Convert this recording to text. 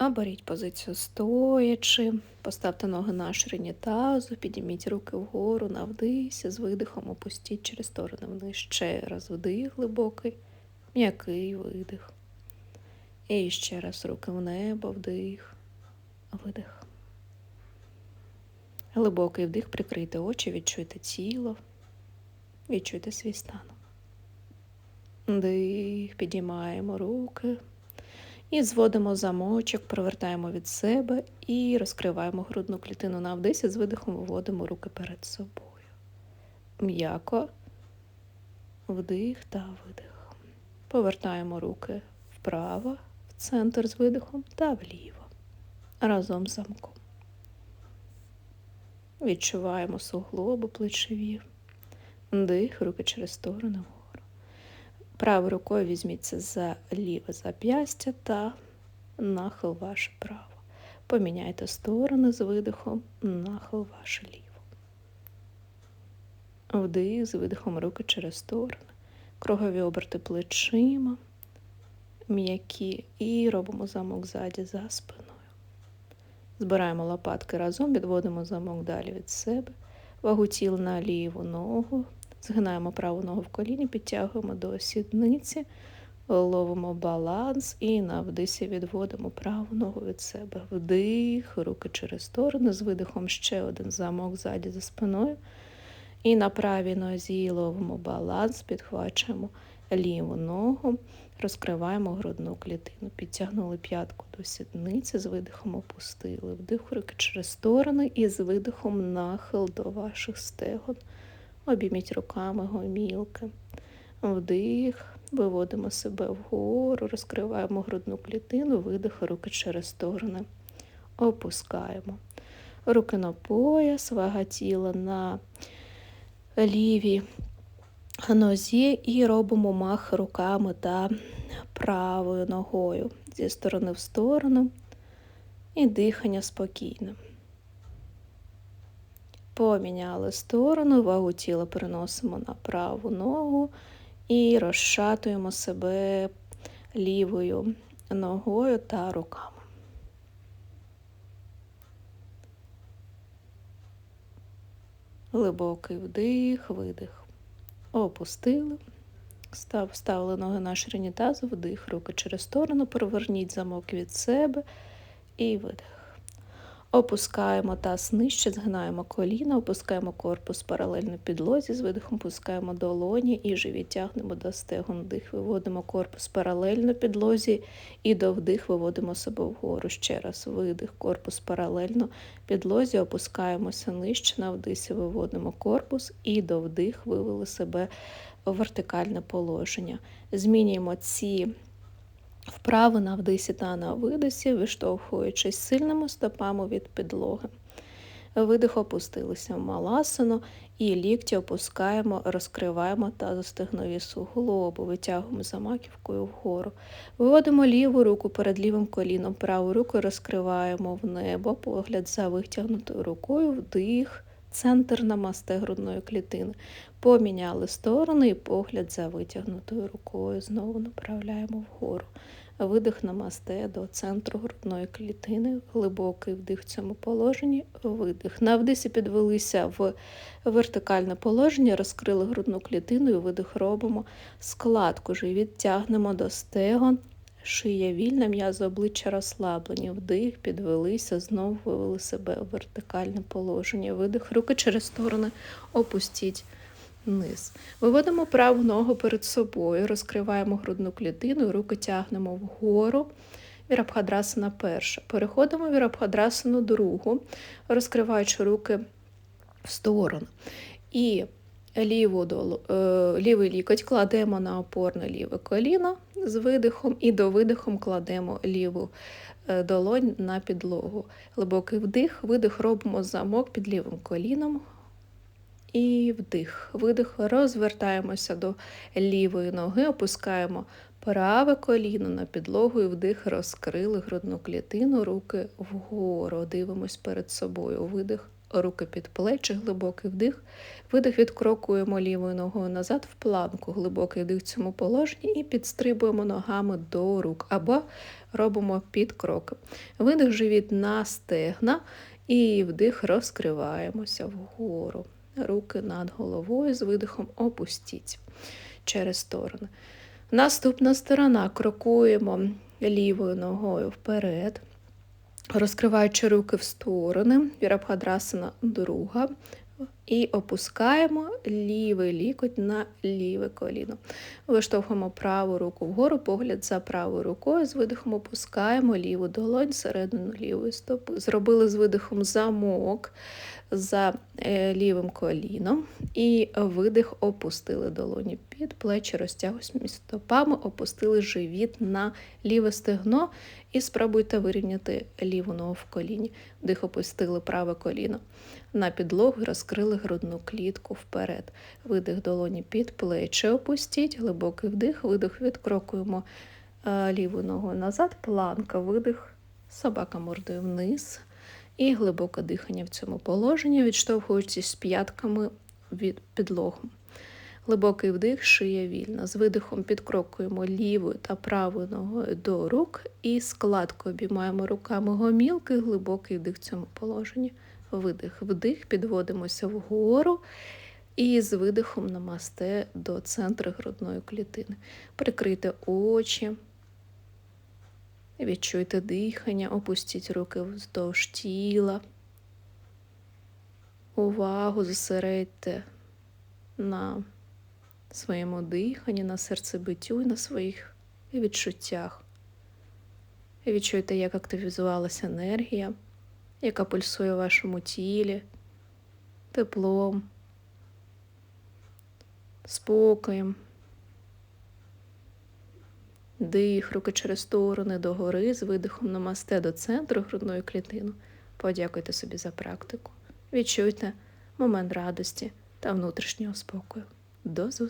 Оберіть позицію стоячи, поставте ноги на ширині тазу, підійміть руки вгору на з видихом опустіть через сторони вниз. Ще раз вдих глибокий, м'який видих. І ще раз руки в небо, вдих, видих. Глибокий вдих, прикрийте очі, відчуйте тіло, відчуйте свій стан. Дих, підіймаємо руки. І зводимо замочок, провертаємо від себе і розкриваємо грудну клітину на вдисі, з видихом виводимо руки перед собою. М'яко вдих та видих. Повертаємо руки вправо, в центр з видихом та вліво. Разом з замком. Відчуваємо суглоби плечові. Дих, руки через сторону. Правою рукою візьміться за ліве зап'ястя та нахил ваше право. Поміняйте сторони з видихом, нахил ваше ліво. Вдих з видихом руки через сторони. Кругові оберти плечима, м'які і робимо замок ззаді за спиною. Збираємо лопатки разом, відводимо замок далі від себе, вагу тіл на ліву ногу, згинаємо праву ногу в коліні, підтягуємо до сідниці, ловимо баланс і на вдисі відводимо праву ногу від себе. Вдих, руки через сторони, з видихом ще один замок ззаді за спиною. І на правій нозі ловимо баланс, підхвачуємо ліву ногу, розкриваємо грудну клітину. Підтягнули п'ятку до сідниці, з видихом опустили. Вдих руки через сторони і з видихом нахил до ваших стегон. Обійміть руками гомілки. Вдих, виводимо себе вгору, розкриваємо грудну клітину, видих, руки через сторони. Опускаємо. Руки на пояс, вага тіла на лівій нозі і робимо мах руками та правою ногою зі сторони в сторону і дихання спокійне. Поміняли сторону, вагу тіла переносимо на праву ногу і розшатуємо себе лівою ногою та руками. Глибокий вдих, видих. Опустили. Став, Ставили ноги на ширині тазу, вдих, руки через сторону, переверніть замок від себе і видих. Опускаємо таз нижче, згинаємо коліна, опускаємо корпус паралельно підлозі, з видихом опускаємо долоні і живіт тягнемо до стегон. Вдих, виводимо корпус паралельно підлозі і до вдих виводимо себе вгору. Ще раз видих, корпус паралельно підлозі, опускаємося нижче, на вдисі виводимо корпус і до вдих вивели себе в вертикальне положення. Змінюємо ці Вправо на вдисі та на видисі, виштовхуючись сильними стопами від підлоги. Видих опустилися в маласану і лікті опускаємо, розкриваємо тазостегнові суглоби, витягуємо за маківкою вгору. Виводимо ліву руку перед лівим коліном, праву руку розкриваємо в небо, погляд за витягнутою рукою, вдих, центр намасте грудної клітини. Поміняли сторони і погляд за витягнутою рукою. Знову направляємо вгору. Видих намасте до центру грудної клітини, глибокий вдих в цьому положенні, видих. На вдисі підвелися в вертикальне положення, розкрили грудну клітину і видих робимо складку. Живіт тягнемо до стегон, шия вільна, м'язи обличчя розслаблені. Вдих, підвелися, знову вивели себе в вертикальне положення. Видих, руки через сторони опустіть вниз. Виводимо праву ногу перед собою, розкриваємо грудну клітину, руки тягнемо вгору. Вірабхадрасана перша. Переходимо в вірабхадрасану другу, розкриваючи руки в сторону. І ліву долу, е, лівий лікоть кладемо на опорне ліве коліно з видихом, і до видихом кладемо ліву е, долонь на підлогу. Глибокий вдих, видих робимо замок під лівим коліном, і вдих. Видих, розвертаємося до лівої ноги, опускаємо праве коліно на підлогу і вдих, розкрили грудну клітину, руки вгору. Дивимось перед собою. Видих, руки під плечі, глибокий вдих. Видих відкрокуємо лівою ногою назад в планку, глибокий вдих в цьому положенні і підстрибуємо ногами до рук або робимо підкроки. Видих живіт на стегна і вдих розкриваємося вгору. Руки над головою з видихом опустіть через сторони. Наступна сторона крокуємо лівою ногою вперед, розкриваючи руки в сторони, Вірабхадрасана друга. І опускаємо лівий лікоть на ліве коліно. Виштовхуємо праву руку вгору, погляд за правою рукою. З видихом опускаємо ліву долонь середину лівої стопи. Зробили з видихом замок за е, лівим коліном. І видих опустили долоні під плечі, розтягуємо стопами, опустили живіт на ліве стегно і спробуйте вирівняти ліву ногу в коліні. Вдих опустили праве коліно на підлогу розкрили грудну клітку вперед. Видих долоні під плечі опустіть, глибокий вдих, видих, відкрокуємо е, ліву ногу назад, планка, видих, собака мордою вниз. І глибоке дихання в цьому положенні, відштовхуючись п'ятками від підлогу. Глибокий вдих, шия вільна. З видихом підкрокуємо лівою та правою ногою до рук і складкою обіймаємо руками гомілки, глибокий вдих в цьому положенні. Видих, вдих, підводимося вгору і з видихом намасте до центру грудної клітини. Прикрийте очі, відчуйте дихання, опустіть руки вздовж тіла. Увагу зосередьте на своєму диханні, на серцебиттю і на своїх відчуттях. Відчуйте, як активізувалася енергія, яка пульсує в вашому тілі, теплом, спокоєм. Дих, руки через сторони догори, з видихом намасте до центру грудної клітину. Подякуйте собі за практику. Відчуйте момент радості та внутрішнього спокою. До зустрічі!